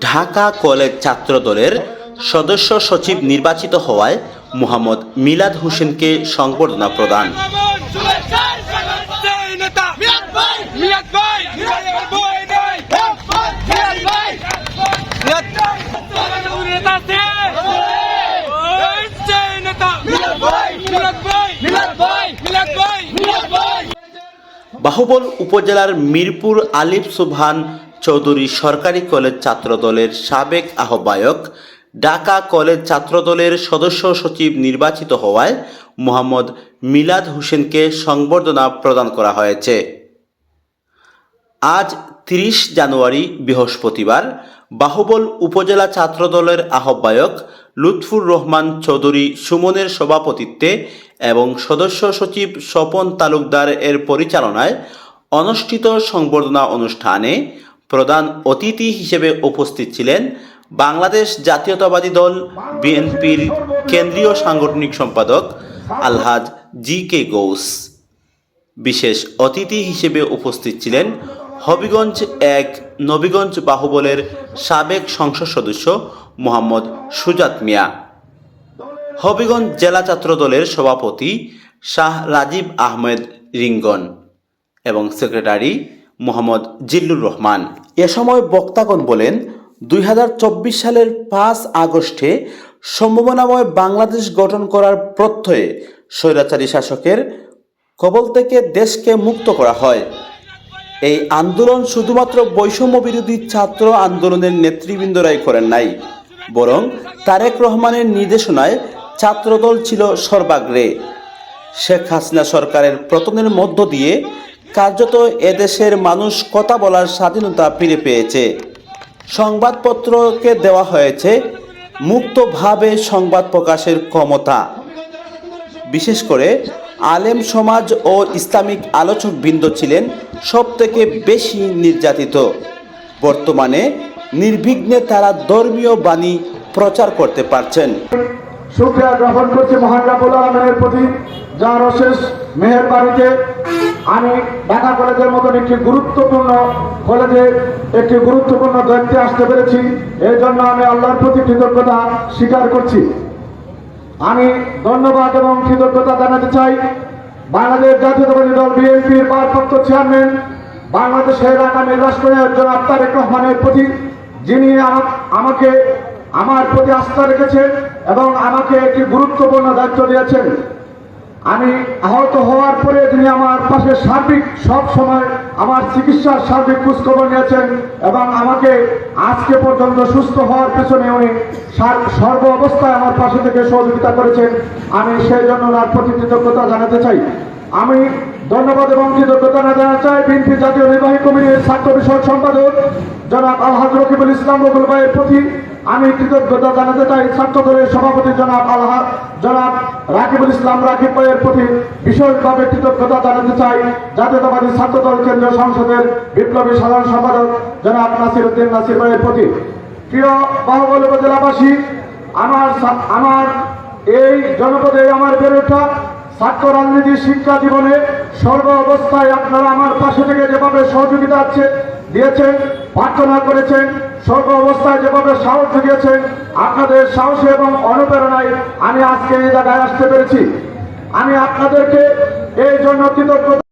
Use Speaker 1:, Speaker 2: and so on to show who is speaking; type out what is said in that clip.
Speaker 1: Dhaka college ছাত্রদলের সদস্য সচিব নির্বাচিত হওয়ায় মোহাম্মদ মিলাদ হোসেনকে সংবর্ধনা প্রদান। বাহুবল উপজেলার মিরপুর আলিফ সুবহান চৌধুরী সরকারি কলেজ ছাত্রদলের সাবেক আহ্বায়ক, ঢাকা কলেজ ছাত্রদলের সদস্য সচিব নির্বাচিত হওয়ায় মোহাম্মদ মিলাদ হোসেনকে সংবর্ধনা প্রদান করা হয়েছে। আজ তিরিশ জানুয়ারি, বৃহস্পতিবার, বাহুবল উপজেলা ছাত্রদলের আহ্বায়ক লুৎফুর রহমান চৌধুরী সুমনের সভাপতিত্বে এবং সদস্য সচিব স্বপন তালুকদার এর পরিচালনায় অনুষ্ঠিত সংবর্ধনা অনুষ্ঠানে প্রধান অতিথি হিসেবে উপস্থিত ছিলেন বাংলাদেশ জাতীয়তাবাদী দল বিএনপির কেন্দ্রীয় সাংগঠনিক সম্পাদক আলহাজ জি কে গৌস। বিশেষ অতিথি হিসেবে উপস্থিত ছিলেন হবিগঞ্জ এক নবীগঞ্জ বাহুবলের সাবেক সংসদ সদস্য মোহাম্মদ সুজাত মিয়া। হবিগঞ্জ জেলা ছাত্র দলের সভাপতি শাহ রাজীব আহমেদ রিঙ্গন এবং সেক্রেটারি মোহাম্মদ জিল্লুর রহমান। এ সময় বক্তাগণ বলেন, দুই হাজার চব্বিশ সালের পাঁচ আগস্টে সম্ভাবনাময় বাংলাদেশ গঠন করার প্রত্যয়ে স্বৈরাচারী শাসকের কবল থেকে দেশকে মুক্ত করা হয়। এই আন্দোলন শুধুমাত্র বৈষম্য বিরোধী ছাত্র আন্দোলনের নেতৃবৃন্দরাই করেন নাই, বরং তারেক রহমানের নির্দেশনায় ছাত্রদল ছিল সর্বাগ্রে। শেখ হাসিনা সরকারের পতনের মধ্য দিয়ে কার্যত এদেশের মানুষ কথা বলার স্বাধীনতা ফিরে পেয়েছে। সংবাদপত্রকে দেওয়া হয়েছে মুক্তভাবে সংবাদ প্রকাশের ক্ষমতা। বিশেষ করে আলেম সমাজ ও ইসলামিক আলোচক বৃন্দ ছিলেন সব থেকে বেশি নির্যাতিত। বর্তমানে নির্বিঘ্নে তারা ধর্মীয় বাণী প্রচার করতে পারছেন।
Speaker 2: শুক্রিয়া জ্ঞাপন করছি মহান রাবুল আলমের প্রতি। যার অশেষ মেহের বাড়িতে আমি ঢাকা কলেজের মতন একটি গুরুত্বপূর্ণ কলেজে একটি গুরুত্বপূর্ণ দায়িত্বে আসতে পেরেছি। এই জন্য আমি আল্লাহর প্রতি কৃতজ্ঞতা স্বীকার করছি। আমি ধন্যবাদ এবং কৃতজ্ঞতা জানাতে চাই বাংলাদেশ জাতীয়তাবাদী দল বিএনপির ভারপ্রাপ্ত চেয়ারম্যান, বাংলাদেশের আগামী রাষ্ট্রনায়ক জনাব তারেক রহমানের প্রতি, যিনি আমাকে আমার প্রতি আস্থা রেখেছেন এবং আমাকে একটি গুরুত্বপূর্ণ দায়িত্ব দিয়েছেন। আমি আহত হওয়ার পরে তিনি আমার পাশে সার্বিক, সব সময় আমার চিকিৎসার সার্বিক খোঁজখবর নিয়েছেন এবং আমাকে আজকে পর্যন্ত সুস্থ হওয়ার পেছনে উনি সার- সর্ব অবস্থায় আমার পাশে থেকে সহযোগিতা করেছেন। আমি সেই জন্য ওনার প্রতি কৃতজ্ঞতা জানাতে চাই। আমি ধন্যবাদ এবং কৃতজ্ঞতা জানাতে চাই বিএনপি জাতীয় নির্বাহী কমিটির ছাত্র বিষয়ক সম্পাদক জনাব আলহাজ রকিবুল ইসলাম রবুল ভাইয়ের প্রতি। আমি কৃতজ্ঞতা জানাতে চাই ছাত্র দলের সভাপতি জনাব আলহা জনাব রাকিবুল ইসলাম রাকিব ভাইয়ের প্রতি বিশেষভাবে কৃতজ্ঞতা জানাতে চাই জাতীয়তাবাদী ছাত্র দল কেন্দ্রীয় সংসদের বিপ্লবী সাধারণ সম্পাদক জনাব নাসির উদ্দিন নাসির ভাইয়ের প্রতি। প্রিয় বাহুবল উপজেলাবাসী, আমার আমার এই জনপদে আমার বেড়ে ওঠা ছাত্র রাজনীতি শিক্ষা জীবনে সর্ব অবস্থায় আপনারা আমার পাশে থেকে যেভাবে সহযোগিতা আছে দিয়েছেন, প্রার্থনা করেছেন সর্ব অবস্থায় যেভাবে সাহস জুগিয়েছেন, আপনাদের সাহস এবং অনুপ্রেরণায় আমি আজকে এই জায়গায় আসতে পেরেছি। আমি আপনাদেরকে এই জন্য কৃতজ্ঞতা